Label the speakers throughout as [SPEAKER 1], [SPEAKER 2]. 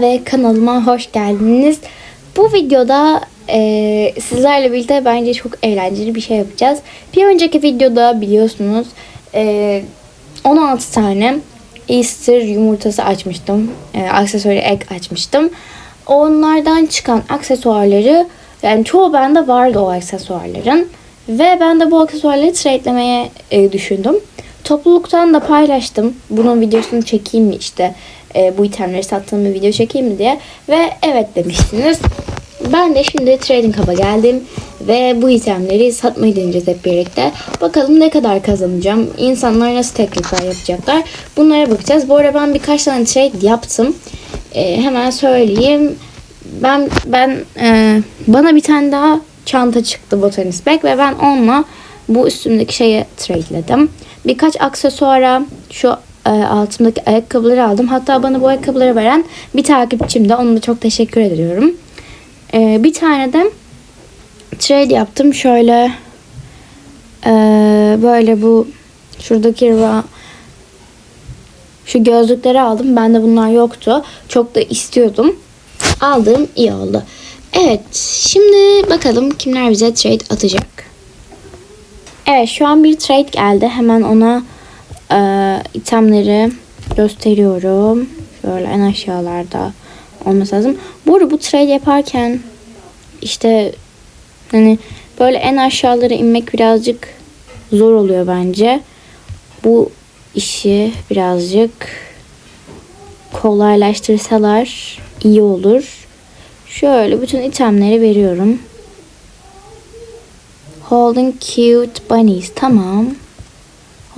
[SPEAKER 1] ve kanalıma hoş geldiniz. Bu videoda e, sizlerle birlikte bence çok eğlenceli bir şey yapacağız. Bir önceki videoda biliyorsunuz e, 16 tane Easter yumurtası açmıştım. E, aksesuarı ek açmıştım. Onlardan çıkan aksesuarları yani çoğu bende vardı o aksesuarların. Ve ben de bu aksesuarları trade'lemeye e, düşündüm. Topluluktan da paylaştım. Bunun videosunu çekeyim mi işte e, bu itemleri sattığım bir video çekeyim mi diye. Ve evet demiştiniz. Ben de şimdi Trading Hub'a geldim ve bu itemleri satmayı deneyeceğiz hep birlikte. Bakalım ne kadar kazanacağım, insanlar nasıl teklifler yapacaklar bunlara bakacağız. Bu arada ben birkaç tane trade yaptım. E, hemen söyleyeyim. Ben ben e, bana bir tane daha çanta çıktı Botanist Bag ve ben onunla bu üstümdeki şeyi tradeledim. Birkaç aksesuara şu e, altımdaki ayakkabıları aldım. Hatta bana bu ayakkabıları veren bir takipçim de. Ona da çok teşekkür ediyorum. E, bir tane de trade yaptım. Şöyle e, böyle bu şuradaki ra- şu gözlükleri aldım. Bende bunlar yoktu. Çok da istiyordum. Aldığım iyi oldu. Evet. Şimdi bakalım kimler bize trade atacak. Evet şu an bir trade geldi. Hemen ona e, itemleri gösteriyorum. Şöyle en aşağılarda olması lazım. Bu arada bu trade yaparken işte hani böyle en aşağılara inmek birazcık zor oluyor bence. Bu işi birazcık kolaylaştırsalar iyi olur. Şöyle bütün itemleri veriyorum. Holding cute bunnies. Tamam.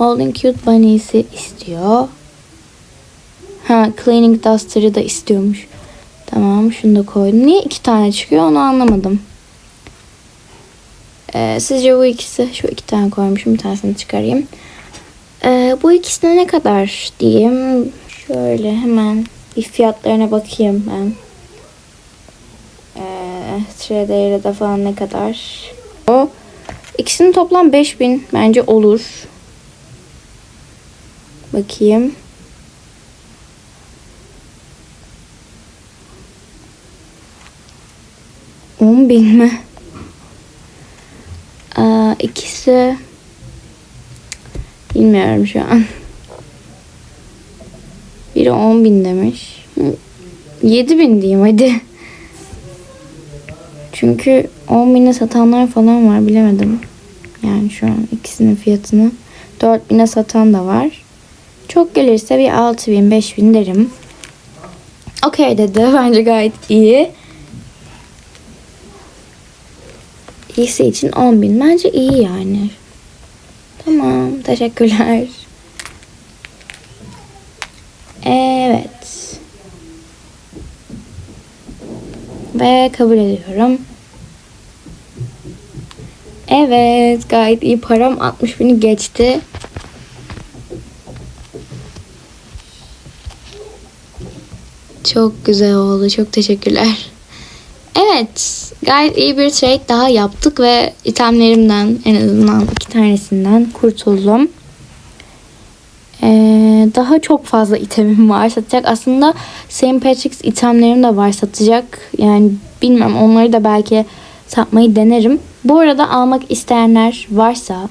[SPEAKER 1] Holding cute bunnies'i istiyor. Ha cleaning duster'ı da istiyormuş. Tamam şunu da koydum. Niye iki tane çıkıyor onu anlamadım. Ee, sizce bu ikisi şu iki tane koymuşum bir tanesini çıkarayım. Ee, bu ikisine ne kadar diyeyim. Şöyle hemen bir fiyatlarına bakayım ben. Ee, Trader'de falan ne kadar? O İkisinin toplam 5000 bence olur. Bakayım. On bin mi? Aa, ikisi bilmiyorum şu an. Biri 10 bin demiş. 7 bin diyeyim hadi. Çünkü 10 bine satanlar falan var bilemedim. Yani şu an ikisinin fiyatını 4 bine satan da var. Çok gelirse bir 6 bin 5 bin derim. Okey dedi. Bence gayet iyi. İyisi için 10 bin. Bence iyi yani. Tamam. Teşekkürler. Evet. Ve kabul ediyorum. Evet gayet iyi param 60 bini geçti. Çok güzel oldu. Çok teşekkürler. Evet. Gayet iyi bir trade daha yaptık ve itemlerimden en azından iki tanesinden kurtuldum. Ee, daha çok fazla itemim var satacak. Aslında St. Patrick's itemlerim de var satacak. Yani bilmem onları da belki satmayı denerim. Bu arada almak isteyenler varsa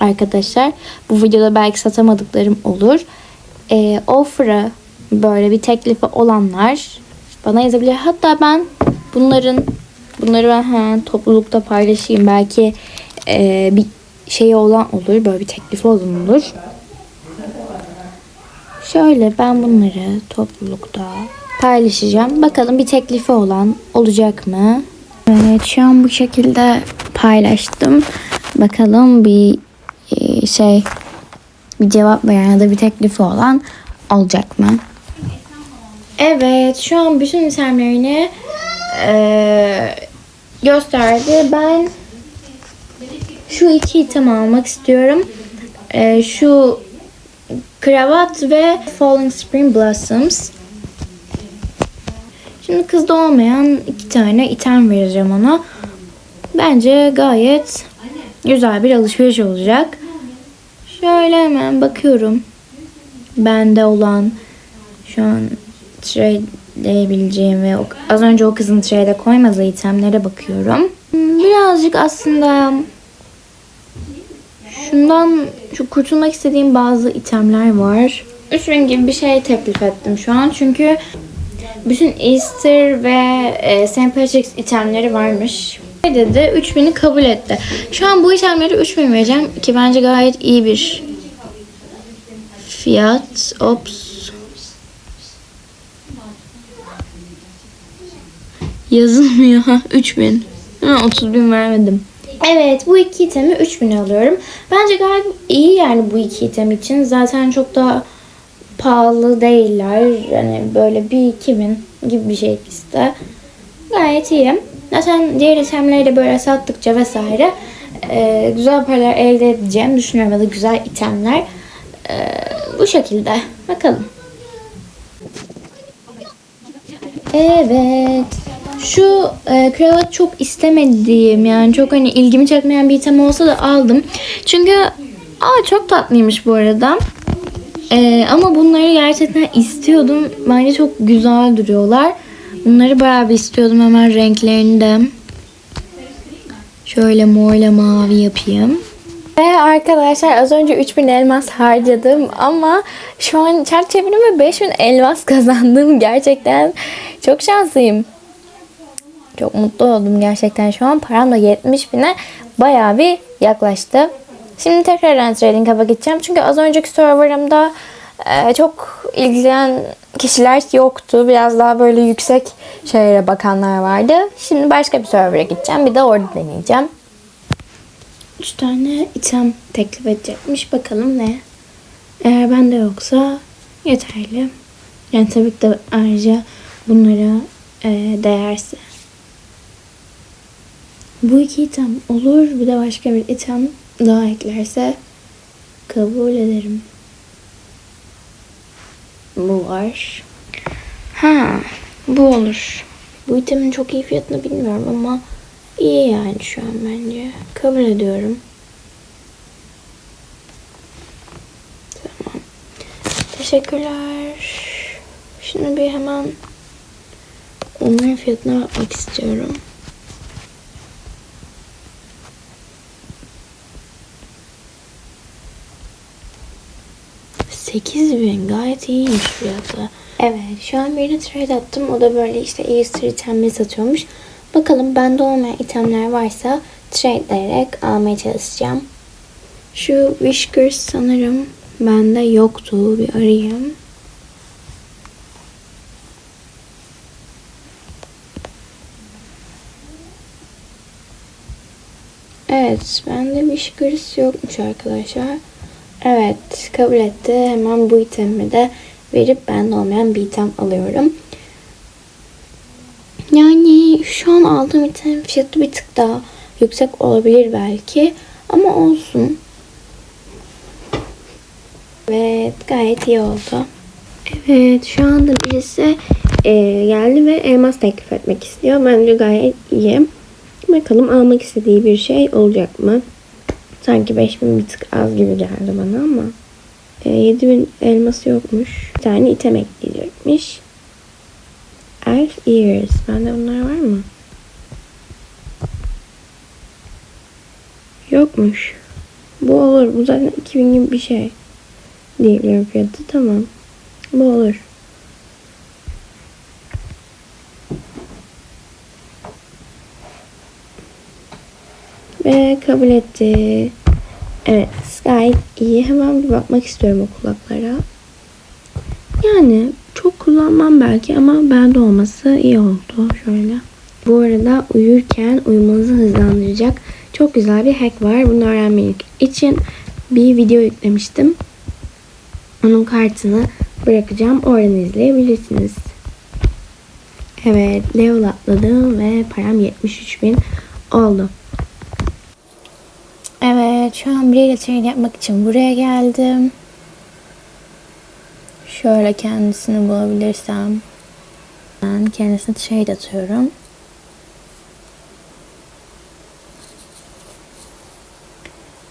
[SPEAKER 1] arkadaşlar bu videoda belki satamadıklarım olur. Ee, offer'ı böyle bir teklifi olanlar bana yazabilir. Hatta ben bunların bunları ben hemen toplulukta paylaşayım. Belki e, bir şey olan olur. Böyle bir teklifi olan olur. Şöyle ben bunları toplulukta paylaşacağım. Bakalım bir teklifi olan olacak mı? Evet şu an bu şekilde paylaştım. Bakalım bir e, şey bir cevap veren ya da bir teklifi olan olacak mı? Evet şu an bütün itemlerini e, gösterdi. Ben şu iki item almak istiyorum. E, şu kravat ve Falling Spring Blossoms. Şimdi kızda olmayan iki tane item vereceğim ona. Bence gayet güzel bir alışveriş olacak. Şöyle hemen bakıyorum. Bende olan şu an trade'leyebileceğim ve az önce o kızın trade'e koymadığı itemlere bakıyorum. Hmm, Birazcık aslında şundan şu kurtulmak istediğim bazı itemler var. 3000 gibi bir şey teklif ettim şu an çünkü bütün Easter ve e, St. Patrick's itemleri varmış. Ne dedi? 3000'i kabul etti. Şu an bu itemleri 3000 vereceğim ki bence gayet iyi bir fiyat. Ops. Yazılmıyor. 3000. Ha, 30 bin vermedim. Evet bu iki itemi 3000 alıyorum. Bence gayet iyi yani bu iki item için. Zaten çok da pahalı değiller. Yani böyle bir 2000 gibi bir şey ikisi Gayet iyi. Zaten diğer itemleri de böyle sattıkça vesaire e, güzel paralar elde edeceğim düşünüyorum da güzel itemler. E, bu şekilde. Bakalım. Evet. Şu e, kravat çok istemediğim yani çok hani ilgimi çekmeyen bir item olsa da aldım. Çünkü aa çok tatlıymış bu arada. E, ama bunları gerçekten istiyordum. Bence çok güzel duruyorlar. Bunları bayağı bir istiyordum hemen renklerini de. Şöyle morla mavi yapayım. Ve arkadaşlar az önce 3000 elmas harcadım ama şu an çark çevirdim ve 5000 elmas kazandım. Gerçekten çok şanslıyım. Çok mutlu oldum gerçekten şu an. Param da 70 bine bayağı bir yaklaştı. Şimdi tekrar Hub'a gideceğim. Çünkü az önceki serverımda e, çok ilgilenen kişiler yoktu. Biraz daha böyle yüksek şeylere bakanlar vardı. Şimdi başka bir server'a gideceğim. Bir de orada deneyeceğim. 3 tane item teklif edecekmiş. Bakalım ne? Eğer bende yoksa yeterli. Yani tabii ki de ayrıca bunlara e, değerse. Bu iki item olur. Bir de başka bir item daha eklerse kabul ederim. Bu var. Ha, bu olur. Bu itemin çok iyi fiyatını bilmiyorum ama iyi yani şu an bence. Kabul ediyorum. Tamam. Teşekkürler. Şimdi bir hemen onların fiyatına bakmak istiyorum. Sekiz bin gayet iyiymiş fiyatı. Evet şu an birine trade attım. O da böyle işte Easter itemleri satıyormuş. Bakalım bende olmayan itemler varsa tradeleyerek almaya çalışacağım. Şu Whiskers sanırım bende yoktu. Bir arayayım. Evet, bende Whiskers yokmuş arkadaşlar. Evet, kabul etti. Hemen bu itemi de verip bende olmayan bir item alıyorum. Yani şu an aldığım item fiyatı bir tık daha yüksek olabilir belki. Ama olsun. Evet, gayet iyi oldu. Evet, şu anda birisi e, geldi ve elmas teklif etmek istiyor. Bence gayet iyi. Bakalım almak istediği bir şey olacak mı? Sanki 5000 bir tık az gibi geldi bana ama. E, 7000 elması yokmuş. Bir tane item ekleyecekmiş. Elf ears. Bende bunlar var mı? Yokmuş. Bu olur. Bu zaten 2000 gibi bir şey. Diyebilirim fiyatı. Tamam. Bu olur. Ve kabul etti. Evet gayet iyi. Hemen bir bakmak istiyorum o kulaklara. Yani çok kullanmam belki ama bende olması iyi oldu. Şöyle. Bu arada uyurken uyumanızı hızlandıracak çok güzel bir hack var. Bunu öğrenmek için bir video yüklemiştim. Onun kartını bırakacağım. Oradan izleyebilirsiniz. Evet level atladım ve param 73 bin oldu. Evet şu an biriyle trade yapmak için buraya geldim. Şöyle kendisini bulabilirsem ben kendisine trade atıyorum.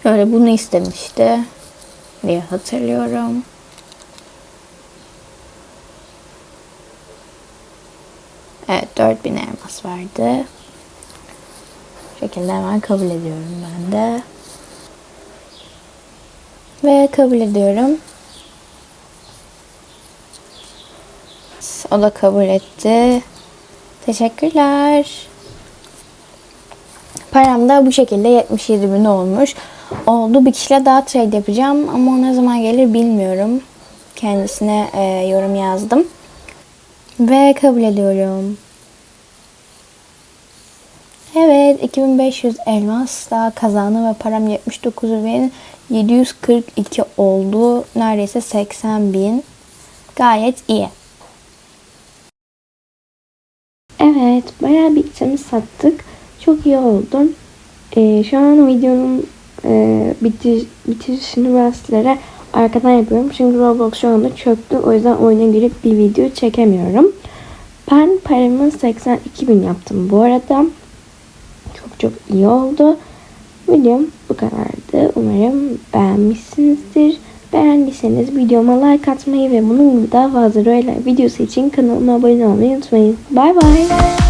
[SPEAKER 1] Şöyle bunu istemişti diye hatırlıyorum. Evet 4000 elmas verdi. Bu şekilde hemen kabul ediyorum ben de. Ve kabul ediyorum. O da kabul etti. Teşekkürler. Param da bu şekilde 77 bin olmuş. Oldu. Bir kişiyle daha trade yapacağım ama o ne zaman gelir bilmiyorum. Kendisine e, yorum yazdım. Ve kabul ediyorum. Evet 2500 elmas daha kazandım ve param 79.742 oldu. Neredeyse 80 bin. Gayet iyi. Evet bayağı bir itemi sattık. Çok iyi oldu. Ee, şu an videonun e, bitir, bitirişini ben arkadan yapıyorum. Çünkü Roblox şu anda çöktü. O yüzden oyuna girip bir video çekemiyorum. Ben paramı 82 bin yaptım bu arada. Çok çok iyi oldu. Videom bu kadardı. Umarım beğenmişsinizdir. Beğendiyseniz videoma like atmayı ve bunun gibi daha fazla böyle videosu için kanalıma abone olmayı unutmayın. Bay bay.